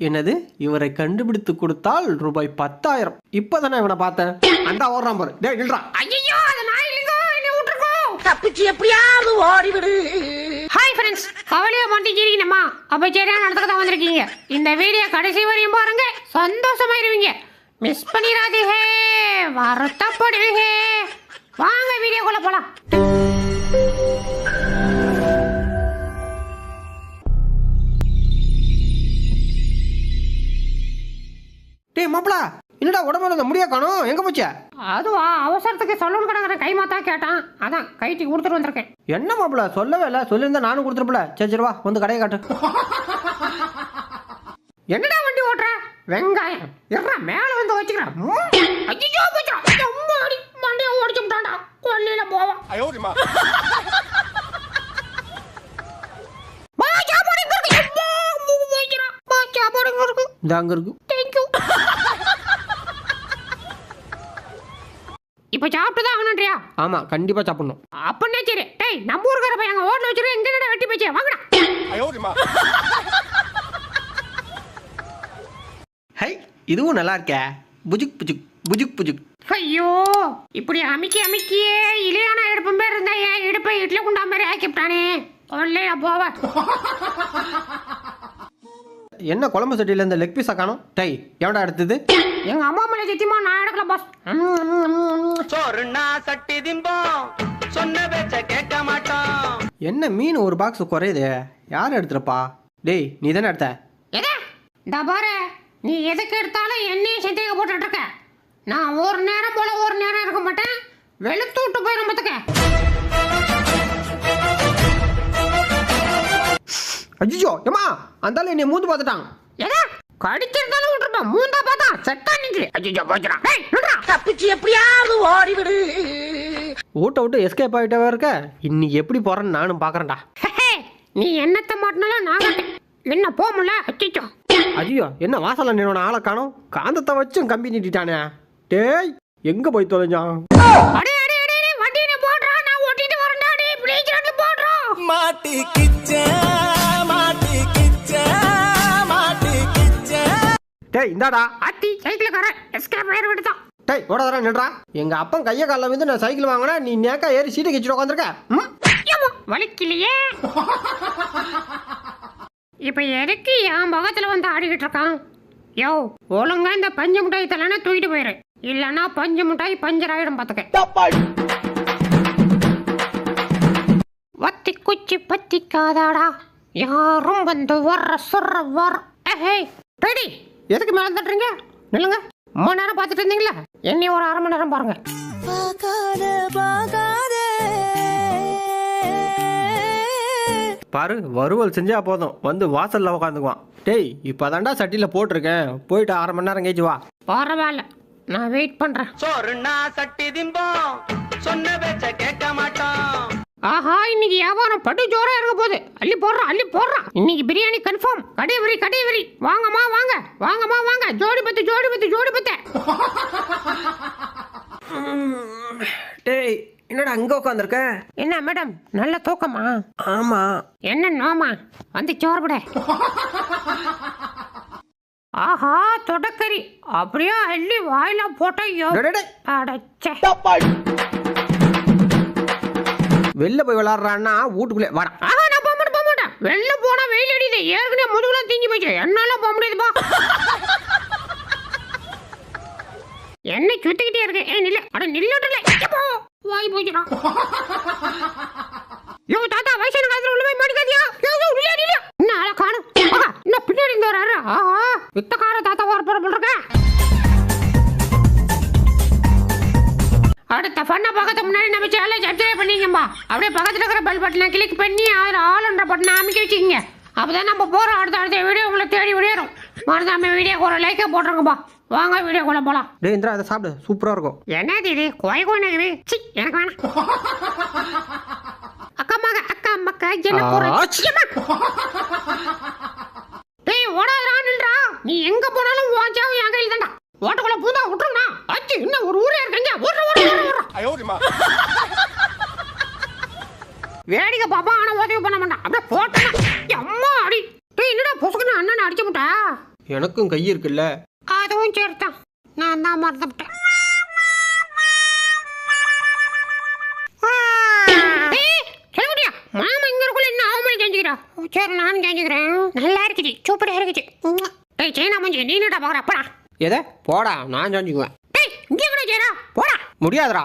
என்னது? இவரை கண்டுபிடித்து கொடுத்தால் ரூபாய் பத்தாயிரம். இப்பதானே இவனை பார்த்தேன். அண்டா ஓடுறான் பாரு. டேய் நில்றா. ஐயோ அது நான் இல்லைங்கோ என்னை விட்டுருக்கோ தப்பிச்சு எப்படியாவது ஓடிவிடு. ஹாய் ஃப்ரெண்ட்ஸ் கவலையை மாட்டிக்கிறீங்கம்மா அப்போ சரியான இடத்துக்கு தான் வந்திருக்கீங்க. இந்த வீடியோ கடைசி வரையும் பாருங்க. சந்தோஷமாயிருவீங்க. மிஸ் பண்ணிடாதீங்க. வருத்தப்படுவீங்க. வாங்க வீடியோக்குள்ள போலாம். டேய் மாப்பிள என்னடா உடம்புல இந்த முடியா காணோம்? எங்க போச்ச? அதுவா அவசரத்துக்கு சொல்லணும் கிடக்குற கை மாத்தா கேட்டான். அதான் கைட்டி கொடுத்துட்டு வந்திருக்கேன். என்ன மாப்பிள சொல்லவே இல்லை. சொல்லியிருந்தா நானும் கொடுத்துருப்பல சரி சரி வா வந்து கடையை காட்டு. என்னடா வண்டி ஓட்டுற? வெங்காயம். எறா மேல வந்து வச்சுக்கிறேன் ஐயோ போச்சுடா அம்மா அடி. மண்டைய ஓடிச்சு விட்டான்டா. கொல்லையில போவான். மா, சாப்பாடு எங்க இருக்கு? அம்மா, மூக்கு போய்க்கிறான். மா, சாப்பாடு எங்க இருக்கு? இந்த அங்க இருக்கு Thank you. இப்ப சாப்பிட்டு தான் ஆகணுன்றியா ஆமா கண்டிப்பா சாப்பிடணும். அப்படின்னா சரி. டேய் நம்ம ஊருக்கார பையன் அங்க ஹோட்டல் வச்சிருக்க எங்க என்னடா வெட்டி போச்சு? வாங்கடா. ஹை இதுவும் நல்லா இருக்கே. புஜுக் புஜுக் புஜுக் புஜுக். ஐயோ இப்படி அமுக்கி அமுக்கியே இளையான இடுப்பு பேர் இருந்தா என் இடுப்பை இட்லி குண்டா மாதிரி ஆக்கிவிட்டானே. கொள்ளையா போவ. என்ன குழம்பு சட்டியில இந்த லெக் பீஸா காணோம்? டை எவன்டா எடுத்தது? எங்க அம்மா மேல சத்தியமா நான் எடுக்கல பாஸ் சோறுனா சட்டி திம்போம். சொன்ன பேச்ச கேட்க மாட்டோம். என்ன மீன் ஒரு பாக்ஸ் குறையுது? யார் எடுத்துறப்பா டேய் நீ தானே எடுத்த? எதா? இந்த பாரு. நீ எதுக்கு எடுத்தாலும் என்னையும் சந்தேக போட்டுட்டு இருக்க. நான் ஒரு நேரம் போல ஒரு நேரம் இருக்க மாட்டேன். வெளுத்து விட்டு போயிடும் பார்த்துக்க அஜிஜோ ஏமா அந்த என்னை மூந்து பார்த்துட்டான். எதா கடிச்சிருந்தாலும் விட்டுருப்பேன். மூந்தா பார்த்தா செத்தா நின்று டேய் நில்றா. தப்பிச்சு எப்படியாவது ஓடிவிடு. ஊட்ட விட்டு எஸ்கேப் ஆகிட்டவே இருக்க? இன்னைக்கு எப்படி போறேன்னு நானும் பார்க்கறேன்டா. ஹே, நீ என்னத்த மாட்டினாலும் நான் என்ன போக முடியல அச்சிச்சோ ஐயோ என்ன வாசல்ல நின்னோட ஆளை காணோம்? காந்தத்தை வச்சும் கம்பி நீட்டிட்டானே. டேய் எங்க போய் தொலைஞ்சான்? அடே டேய் இந்தாடா. அத்தி சைக்கிள் கார எஸ்கேப் ஆயிர விடுதான் டேய் ஓடாதடா நின்றா எங்க அப்பன் கையை காலில் வந்து நான் சைக்கிள் வாங்கினா நீ நேக்கா ஏறி சீட்டை கழிச்சுட்டு உட்காந்துருக்க வலிக்கலையே. இப்ப எதுக்கு என் முகத்துல வந்து ஆடிக்கிட்டு இருக்கான்? யோ ஒழுங்கா இந்த பஞ்சு மிட்டாய் தலைனா தூக்கிட்டு போயிரு. இல்லைன்னா பஞ்சு மிட்டாய் பஞ்சர் ஆயிடும் பாத்துக்க வத்தி குச்சி பத்திக்காதாடா. யாரும் வந்து வர்ற சொல்ற வர ஏய் ரெடி எதுக்கு மேல தட்டுறீங்க? நில்லுங்க. மூணு நேரம் பார்த்துட்டு இருந்தீங்களா? என்னை ஒரு அரை மணி நேரம் பாருங்க. பாரு வறுவல் செஞ்சா போதும். வந்து வாசல்ல உட்காந்துக்குவான் டேய் இப்போதான்டா சட்டியில் போட்டிருக்கேன். போயிட்டு அரை மணி நேரம் கழிச்சு வா. பரவாயில்ல. நான் வெயிட் பண்றேன். சோறுனா சட்டி திம்போம். சொன்ன பேச்ச கேட்க ஆஹா இன்னைக்கு வியாபாரம் பட்டு ஜோரா இருக்க போகுது. அள்ளி போடுறான் அள்ளி போடுறான் இன்னைக்கு பிரியாணி கன்ஃபார்ம் கடைவரி கடைவரி. வாங்கம்மா வாங்க. வாங்கம்மா வாங்க. ஜோடி பத்து ஜோடி பத்து ஜோடி பத்து. டேய் என்னடா அங்க உட்காந்துருக்க என்ன மேடம் நல்ல தூக்கமா? ஆமா. என்ன நோமா? வந்து சோறுபட ஆஹா தொடக்கறி. அப்படியே அள்ளி வாயில போட்டா. அடச்சே. வெளில போய் விளாடுறான்னா வீட்டுக்குள்ளே வாடா. ஆஹா நான் போக மாட்டேன் போக மாட்டேன். வெளில போனா வெயில் அடியுது ஏற்கனவே முதுகுலாம் தீஞ்சு போச்சு. என்னால போக முடியாதுப்பா என்ன சுத்திக்கிட்டே இருக்கு. ஏய் நில்ல. அட நில்லட்டல போ. வாய் போச்சுடா. யோ தாத்தா வயசான காலத்துல உள்ள போய் மாட்டிக்காதியா யோ யோ நில்ல. நில்ல என்ன ஆள காணும் என்ன பின்னாடி இருந்து வராரு ஆஹா வித்தக்கார அடுத்த ஃபன்னை பார்க்கறதுக்கு முன்னாடி நம்ம சேனலை சப்ஸ்கிரைப் பண்ணிக்கம்பா அப்படியே பக்கத்தில் இருக்கிற பெல் பட்டனை கிளிக் பண்ணி அதில் ஆளுன்ற பட்டனை அமைக்க வச்சுக்கோங்க. அப்பதான் நம்ம போகிற அடுத்த அடுத்த வீடியோ உங்களை தேடி விடையிறோம் மறந்தாம வீடியோக்கு ஒரு லைக்கை போட்டுருங்கப்பா. வாங்க வீடியோக்குள்ள போகலாம் டேய் இந்திரா அதை சாப்பிடு. சூப்பராக இருக்கும். என்னது இது கோய் கோய் இருக்குது. சி எனக்கு வேணாம். அக்கா மக அக்கா மக்கா என்ன. டேய் ஓடாதடா நில்றா. நீ எங்க போனாலும் சாவு என் கையில் தான்டா ஓட்டுக்குள்ள பூந்தா ஓடுற வேடிக்கை பாப்பா ஆனா உதவி பண்ண மாட்டான் அப்படியே போட்டா அம்மா அடி. டேய் என்னடா பொசுக்குன்னு அண்ணன் அடிச்சு முட்டா எனக்கும் கை இருக்குல்ல. அதுவும் சரிதான். நான் தான் மறந்துவிட்டேன்? மாமா இங்க இருக்குள்ள என்ன அவமணி செஞ்சுக்கிறா சரி நானும் செஞ்சுக்கிறேன் நல்லா இருக்குது சூப்பரா இருக்குது. டேய் சைனா மஞ்சி நீ என்னடா பாக்குற? அப்படா எதை? போடா நான் செஞ்சுக்குவேன். டேய் இங்க கூட செய்யறா போடா. முடியாதுடா.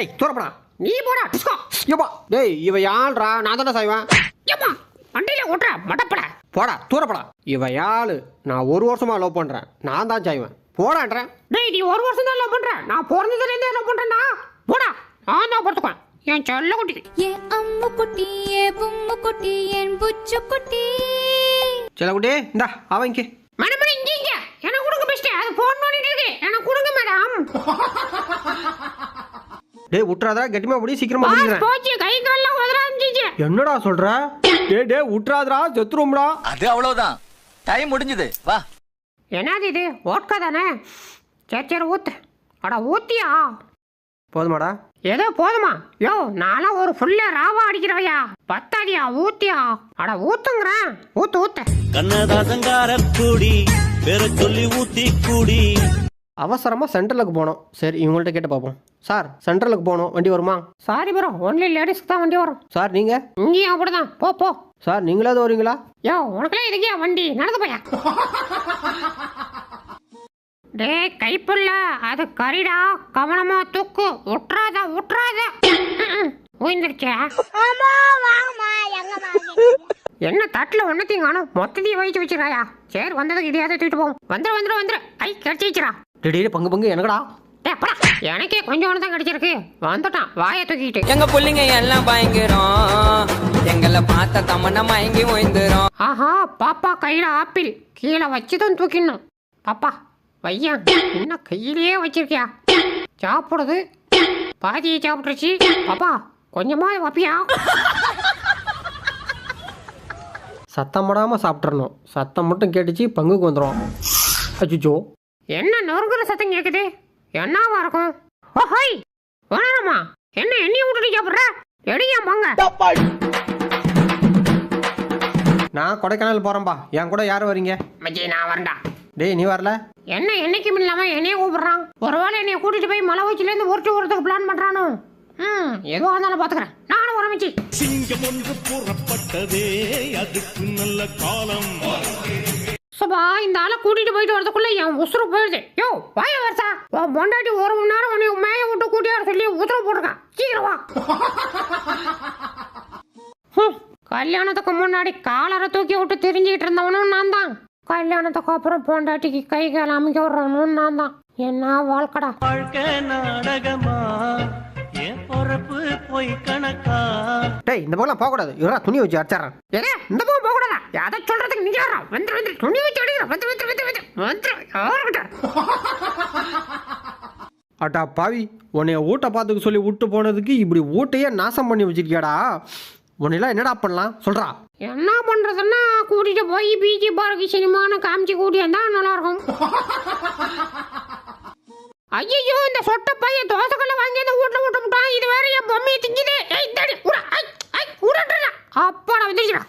டேய் தூரப்படா நீ போடா டிஸ்கோ. ஏப்பா டேய் இவ யாழ்றா? நான் தானே செய்வேன். ஏம்மா வண்டியில ஓட்டுற மடப்பட போடா தூரப்படா இவ யாழு. நான் ஒரு வருஷமா லவ் பண்றேன். நான் தான் செய்வேன். போடான்றேன். டேய் நீ ஒரு வருஷம் தான் லவ் பண்ற. நான் பிறந்ததுல இருந்தே லவ் பண்றேன்டா. போடா. நான் தான் பொறுத்துக்குவேன். என் செல்ல குட்டி. என் அம்மு குட்டி என் பும்மு குட்டி என் புச்சு குட்டி. சில குட்டி இந்தா அவங்க மேடம் இங்க இங்க. எனக்கு கொடுங்க பெஸ்ட் அது போன் பண்ணிட்டு இருக்கு. எனக்கு கொடுங்க மேடம் டேய் விட்டுறாதா கெட்டிமா முடி சீக்கிரமா பாஸ் முடிக்கிறேன் போச்சு கை கால்லாம் உதற ஆரம்பிச்சிச்சு என்னடா சொல்ற? டேய் டேய் விட்டுறாதடா செத்துரும்டா அது அவ்வளவுதான். டைம் முடிஞ்சது. வா. என்னது இது? ஓட்கா தானே? சரி சரி ஊத்து. அட ஊத்தியா? போதுமாடா. ஏதோ போதுமா? யோ நான்லாம் ஒரு ஃபுல்லா ராவா அடிக்கிறவையா. பத்தாதியா ஊத்தியா? அட ஊத்துங்கிறேன். ஊத்து ஊத்து. கண்ணதாசங்கார கூடி பேர சொல்லி ஊத்தி கூடி. அவசரமா சென்ட்ரலுக்கு போனோம். சரி இவங்கள்ட்ட கேட்டு பார்ப்போம். சார் சென்ட்ரலுக்கு போகணும். வண்டி வருமா? சாரி ப்ரோ ஒன்லி லேடிஸ்க்கு தான் வண்டி வரும். சார் நீங்க? இங்கேயும் அப்படிதான் போ போ. சார் நீங்களாவது வரீங்களா யோ உனக்குலாம் இதுக்கே வண்டி? நடந்து போயா? டே கைப்புள்ள. அது கரிடா கவனமா தூக்கு. உட்றாத உட்றாத. ஓய்ந்துருச்சா என்ன தட்டுல ஒன்னத்தையும் காணும். மொத்தத்தையும் வயிற்று வச்சிருக்காயா? சரி வந்ததுக்கு இதையாவது தூக்கிட்டு போவோம். வந்துரு வந்துரு வந்துரு. ஐ கிடைச்சி வச்சிரா. திடீர்னு பங்கு பங்கு. எனக்கடா டே போடா. எனக்கே கொஞ்சம் தான் கிடைச்சிருக்கு. வந்துட்டான் வாயை தூக்கிட்டு எங்க புள்ளைங்க எல்லாம் பயங்கரம். எங்களை பார்த்த தமன்னா மயங்கி ஓய்ந்துரும். ஆஹா பாப்பா கையில ஆப்பிள். கீழே வச்சுதான் தூக்கிடணும். பாப்பா வையா என்ன கையிலேயே வச்சிருக்கியா? சாப்பிடுது. பாதியை சாப்பிட்டுருச்சு. பாப்பா கொஞ்சமா வப்பியா? சத்தம் போடாம சாப்பிட்றணும் சத்தம் மட்டும் கேட்டுச்சு பங்குக்கு வந்துடும் அச்சுச்சோ. என்ன நொறுங்குற சத்தம் கேக்குது? என்னவா இருக்கும்? ஓஹோய்! வேணாமா என்ன எண்ணெய் விட்டுட்டு சாப்பிடுற? எடியா போங்க. நான் கொடைக்கானல் போறேன்பா. என் கூட யார் வரீங்க? மச்சி நான் வரண்டா டேய் நீ வரல? என்ன என்னைக்கும் இல்லாம என்னைய கூப்பிடுறான் ஒருவேளை என்னைய கூட்டிட்டு போய் மலை உச்சில இருந்து உருட்டு வரதுக்கு பிளான் பண்றானோ? ம் எதுவா இருந்தாலும் பாத்துக்கிறேன். நானும் வரேன் மச்சி. சிங்கம் ஒன்று புறப்பட்டதே அதுக்கு நல்ல காலம். சுபா இந்த ஆளை கூட்டிட்டு போயிட்டு வரதுக்குள்ள என் உசுறு போயிடுது யோ வாய வருஷா உன் பொண்டாட்டி ஒரு மணி நேரம் உன்னை மேய விட்டு கூட்டியார சொல்லி உத்தரவு போட்டிருக்கான். சீக்கிரம் வா. கல்யாணத்துக்கு முன்னாடி காலரை தூக்கி விட்டு தெரிஞ்சுக்கிட்டு இருந்தவனும் நான் தான். கல்யாணத்துக்கு அப்புறம் பொண்டாட்டிக்கு கை கால் அமைக்க விடுறவனும் நான் தான். என்ன வாழ்க்கடா. வாழ்க்கை நாடகமா? என் பொறப்பு பொய் கணக்கா? டேய் இந்த பக்கம் போகக்கூடாது. இவரா துணி வச்சு அடிச்சிடறேன். ஏங்க இந்த பக்கம் போக கூடாதா அதை சொல்றதுக்கு நீங்க வர்றா வந்து வந்து துணி வச்சு அடிக்கிற. வந்து வந்து வந்து வந்து. வந்து அட்டா பாவி உன்னைய ஊட்ட பார்த்துக்க சொல்லி விட்டு போனதுக்கு இப்படி ஊட்டையே நாசம் பண்ணி வச்சிருக்கியாடா. உன்னையெல்லாம் என்னடா பண்ணலாம்? சொல்றா. என்ன பண்றதுன்னா கூட்டிட்டு போய் பீச்சி பார்க்கு சினிமான்னு காமிச்சு கூட்டியா நல்லா இருக்கும். ஐயோ இந்த சொட்ட பையன் தோசைக்கல்ல வாங்கி அந்த வீட்டுல விட்டு விட்டான் இது வேற என் பொம்மையை திங்குது. ஏய் தடி உட. ஐ ஐ உடட்டுல அப்பா நான் வந்துடுச்சுடா